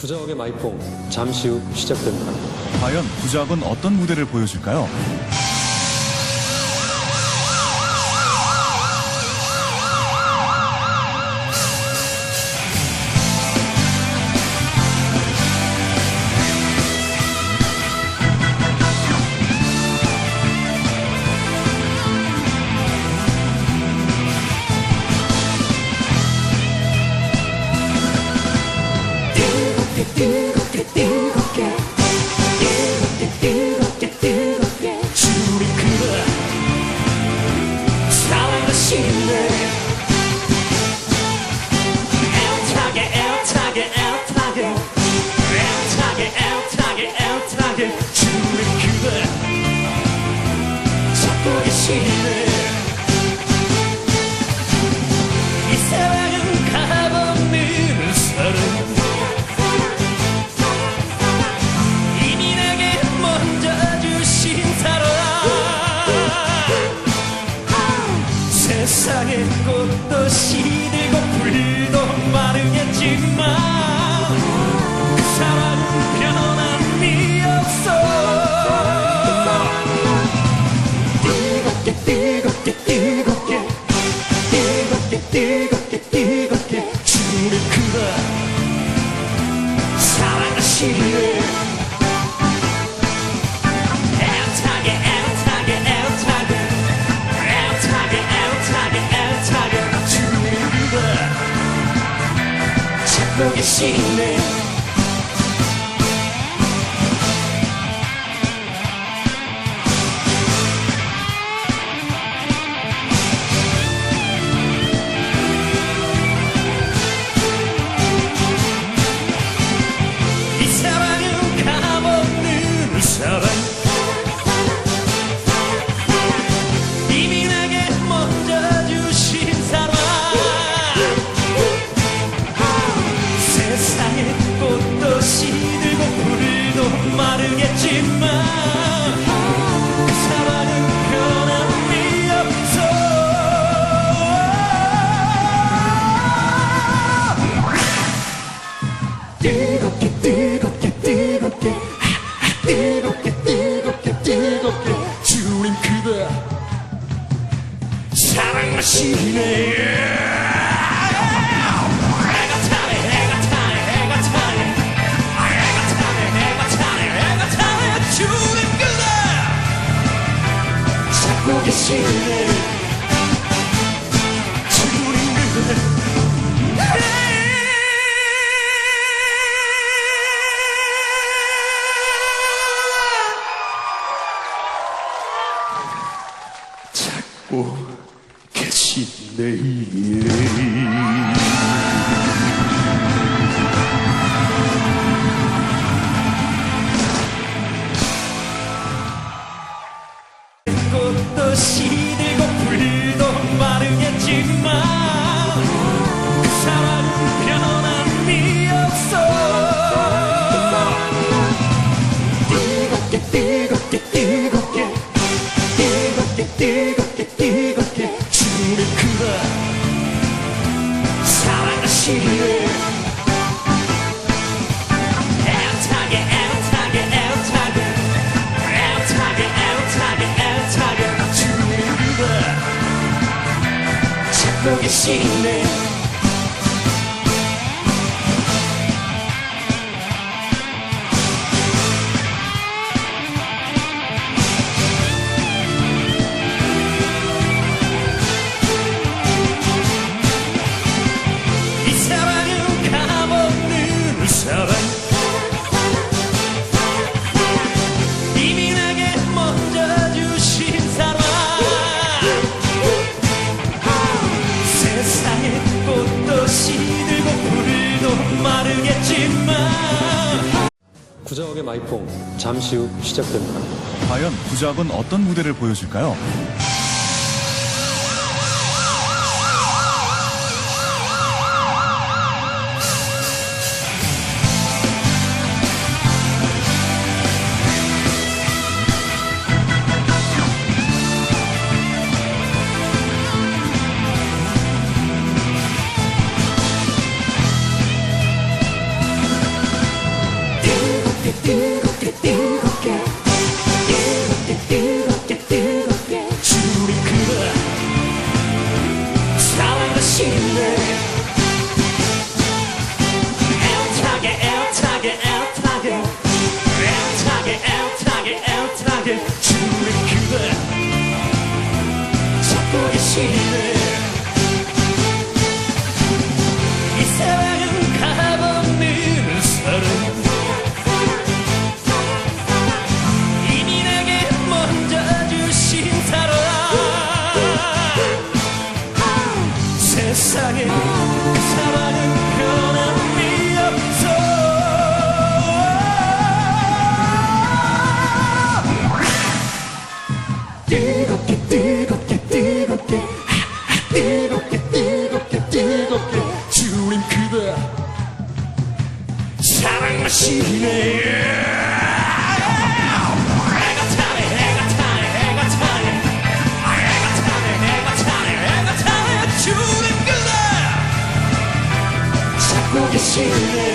구자욱의 마이뽕 잠시 후 시작됩니다. 과연 구자욱은 어떤 무대를 보여줄까요? 애타게 애타게 주리 그래 찾고 계시네 이 사랑은 값없는 사랑. 이미 내게 먼저 주신 사랑. 세상의 꽃도 시 찾고 계 뜨겁게 뜨겁게 뜨겁게 주님 그대 사랑하시네 해가 타네 해가 타네 해가 타네 해가 타네 해가 타네 해가 타네. 주님 그대. 찾고 계시네 찾고 계시네. 꽃도 찾고 구자욱의 마이뽕 잠시 후 시작됩니다. 과연 구자욱은 어떤 무대를 보여줄까요? Ooh, 타네